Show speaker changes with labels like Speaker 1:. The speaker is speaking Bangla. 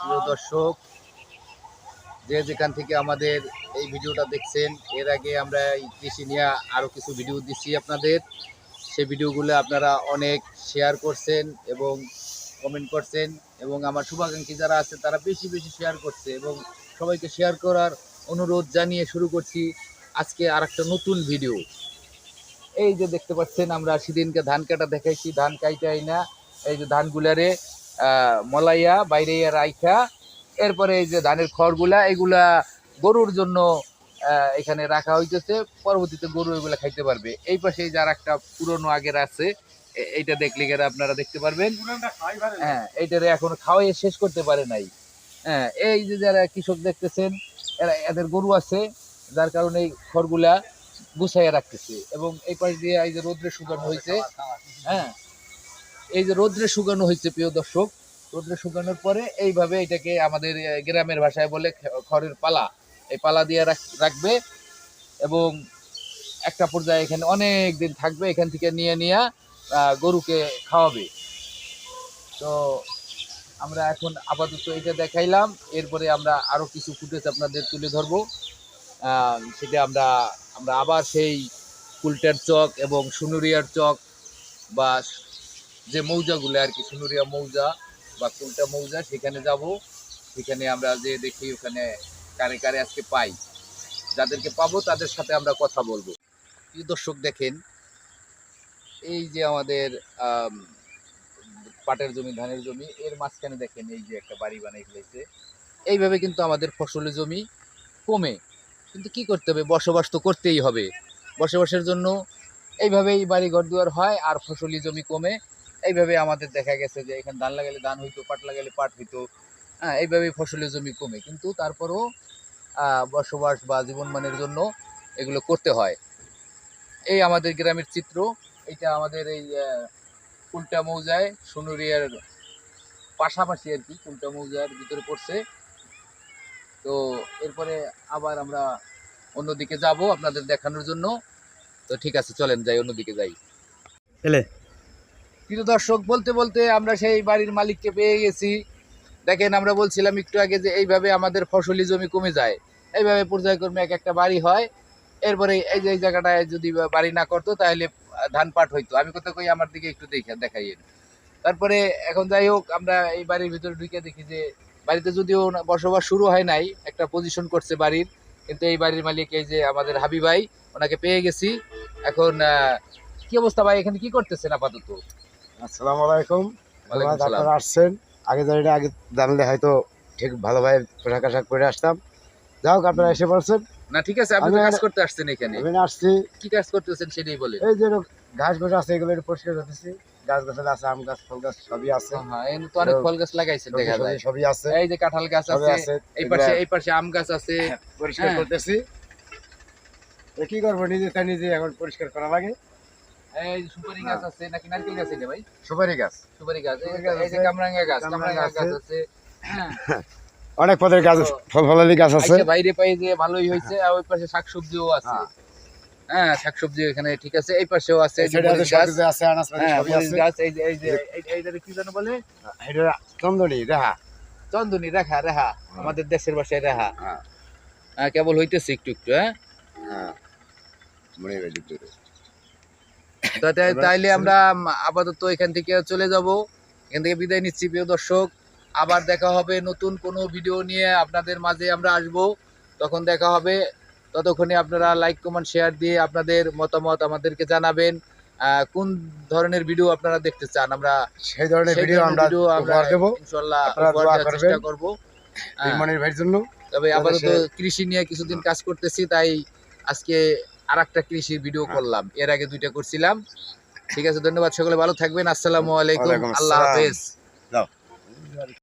Speaker 1: প্রিয় দর্শক, যে যেখান থেকে আমাদের এই ভিডিওটা দেখছেন, এর আগে আমরা এই কৃষি নিয়ে আরও কিছু ভিডিও দিচ্ছি আপনাদের। সেই ভিডিওগুলো আপনারা অনেক শেয়ার করছেন এবং কমেন্ট করছেন এবং আমার শুভাকাঙ্ক্ষী যারা আছে, তারা বেশি বেশি শেয়ার করছে এবং সবাইকে শেয়ার করার অনুরোধ জানিয়ে শুরু করছি আজকে আর একটা নতুন ভিডিও এই যে দেখতে পাচ্ছেন, আমরা সেদিনকে ধান কাটা দেখাইছি। ধান কাইটাই না, এই যে ধানগুলারে মলাইয়া বাইরে রাইখা এরপরে এই যে ধানের খড়গুলা, এগুলা গরুর জন্য এখানে রাখা হইতেছে। পরবর্তীতে গরু এগুলা খাইতে পারবে। এই পাশে যার একটা পুরনো আগের আছে এইটা দেখলে গেলে আপনারা দেখতে পারবেন। হ্যাঁ এইটারে এখন খাওয়াই শেষ করতে পারে নাই। হ্যাঁ এই যে যারা কৃষক দেখতেছেন, এরা, এদের গরু আছে, যার কারণে এই খড়গুলা গুছাইয়া রাখতেছে। এবং এই পাশ দিয়ে এই যে রোদ্রে শুকানো হয়েছে হ্যাঁ এই যে রোদ্রে শুকানো হয়েছে, প্রিয় দর্শক, রোদ্রে শুকানোর পরে এইভাবে এটাকে আমাদের গ্রামের ভাষায় বলে খড়ের পালা। এই পালা দিয়ে রাখ- রাখবে এবং একটা পর্যায়ে এখানে অনেক দিন থাকবে, এখান থেকে নিয়ে নিয়ে গরুকে খাওয়াবে। তো আমরা এখন আপাতত এটা দেখাইলাম, এরপরে আমরা আরও কিছু ফুটেজ আপনাদের তুলে ধরবো। সেটা আমরা আমরা আবার সেই কুলটার চক এবং সুনুরিয়ার চক বা যে মৌজাগুলো আর কি, সুনুরিয়া মৌজা বা কুলটা মৌজা, সেখানে যাব। সেখানে আমরা যে দেখি ওখানে কারে কারে আজকে পাই। যাদেরকে পাবো তাদের সাথে আমরা কথা বলব। প্রিয় দর্শক, দেখেন, এই যে আমাদের পাটের জমি, ধানের জমি, এর মাঝখানে দেখেন এই যে একটা বাড়ি বানাই ফেলেছে। এইভাবে কিন্তু আমাদের ফসলের জমি কমে। কিন্তু কি করতে হবে? বসবাস তো করতেই হবে। বসবাসের জন্য এইভাবেই বাড়ি ঘর দুয়ার হয়, আর ফসলি জমি কমে। এইভাবে আমাদের দেখা গেছে যে এখানে ধান লাগালে ধান হইতো, পাট লাগালে পাট হইতো। হ্যাঁ এইভাবেই ফসলের জমি কমে। কিন্তু তারপরেও বসবাস বা জীবনমানের জন্য এগুলো করতে হয়। এই আমাদের গ্রামের চিত্র এটা আমাদের এই কুলটা মৌজায় সোনুরিয়ার পাশাপাশি আর কি কুলটা মৌজার ভিতরে পড়ছে। তো এরপরে আবার আমরা অন্যদিকে যাব আপনাদের দেখানোর জন্য। তো ঠিক আছে, চলেন যাই, অন্যদিকে যাই।
Speaker 2: এলে
Speaker 1: প্রিয় দর্শক, বলতে বলতে আমরা সেই বাড়ির মালিককে পেয়ে গেছি। দেখেন, আমরা বলছিলাম একটু আগে যে এইভাবে আমাদের ফসলি জমি কমে যায়। এইভাবে পর্যায়ক্রমে এক একটা বাড়ি হয়। এরপরে এই যে, এই জায়গাটায় যদি বাড়ি না করতো, তাহলে ধান পাট হইতো। আমি কোথাও কই আমার দিকে একটু দেখে, দেখাইয়েন। তারপরে এখন যাই হোক, আমরা এই বাড়ির ভিতরে ঢুকে দেখি যে, বাড়িতে যদিও বসবাস শুরু হয় নাই, একটা পজিশন করছে বাড়ির। কিন্তু এই বাড়ির মালিক, এই যে আমাদের হাবি ভাই, ওনাকে পেয়ে গেছি। এখন কি অবস্থা ভাই? এখানে কি করতেছেন আপাতত?
Speaker 3: আসসালামু আলাইকুম। আপনারা আসছেন। আগে জানি আগে জানলে হয়তো ঠিক ভালোভাবে পোশাক আশাক করে আসতাম। যাই হোক আপনারা এসে বলছেন
Speaker 1: না ঠিক আছে আপনি কাজ করতে আসছেন এখানে।
Speaker 3: আমি আসছি।
Speaker 1: কি কাজ করতেছেন সেটাই বলেন।
Speaker 3: এই যে ঘাস ঘাস আছে এগুলো পরিষ্কার করতেছি। গাছ গাছালি আছে আম গাছ ফল গাছ সবই আছে।
Speaker 1: হ্যাঁ তো অনেক ফল গাছ লাগাইছেন দেখা যায়।
Speaker 3: সবই আছে।
Speaker 1: এই যে কাঁঠাল গাছ আছে এই পাশে এই পাশে আম গাছ আছে।
Speaker 3: পরিষ্কার
Speaker 1: হ্যাঁ।
Speaker 3: করতেছি। কি করব নিজে নিজে এখন পরিষ্কার করা লাগে।
Speaker 1: এই সুপারি গাছ আছে নাকি নারকেল গাছ এটা ভাই?
Speaker 3: সুপারি গাছ।
Speaker 1: সুপারি গাছ এই যে-
Speaker 3: গাছ
Speaker 1: এই যে
Speaker 3: আছে,
Speaker 1: কামরাঙ্গা গাছ
Speaker 3: কামরাঙ্গা
Speaker 1: কামরাঙ্গা গাছ
Speaker 3: আছে।
Speaker 1: আছে। হ্যাঁ।
Speaker 3: অনেক পদের গাছ ফল ফলালি গাছ আছে।
Speaker 1: বাইরে পাই যে ভালোই হয়েছে আর ওই পাশে শাকসবজিও আছে।
Speaker 3: হ্যাঁ।
Speaker 1: হ্যাঁ শাকসবজি এখানে ঠিক আছে। এই পাশেও আছে যে গাছ। হ্যাঁ এই যে এই যে এইটারে কি যেন বলে?
Speaker 3: এটা চন্দনী রেহা।
Speaker 1: চন্দনী রেখা রেহা। আমাদের দেশের ভাষায় রেহা।
Speaker 3: হ্যাঁ।
Speaker 1: হ্যাঁ কেবল হইতেছে একটু একটু হ্যাঁ?
Speaker 3: হ্যাঁ। মনে হয় ভিতরে
Speaker 1: তো তাই-
Speaker 3: এবার-
Speaker 1: তাইলে আমরা আপাতত এখান থেকে চলে যাব। এখান থেকে বিদায় নিচ্ছি প্রিয় দর্শক। আবার দেখা হবে নতুন কোনো ভিডিও নিয়ে আপনাদের মাঝে আমরা আসব। তখন দেখা হবে। ততক্ষণে আপনারা লাইক কমেন্ট শেয়ার দিয়ে আপনাদের মতামত আমাদেরকে জানাবেন। কোন ধরনের ভিডিও আপনারা দেখতে চান? আমরা
Speaker 3: সেই ধরনের ভিডিও আমরা উপহার দেবো।
Speaker 1: দেওয়ার চেষ্টা করব। হ্যাঁ,
Speaker 3: ভাইয়ের জন্য।
Speaker 1: তবে আপাতত কৃষি নিয়ে কিছুদিন কাজ করতেছি তাই আজকে আর একটা কৃষির ভিডিও
Speaker 3: হ্যাঁ।
Speaker 1: করলাম। এর আগে দুইটা করছিলাম। ঠিক আছে ধন্যবাদ সকলে ভালো থাকবেন। আসসালামু আলাইকুম। আল্লাহ হাফেজ।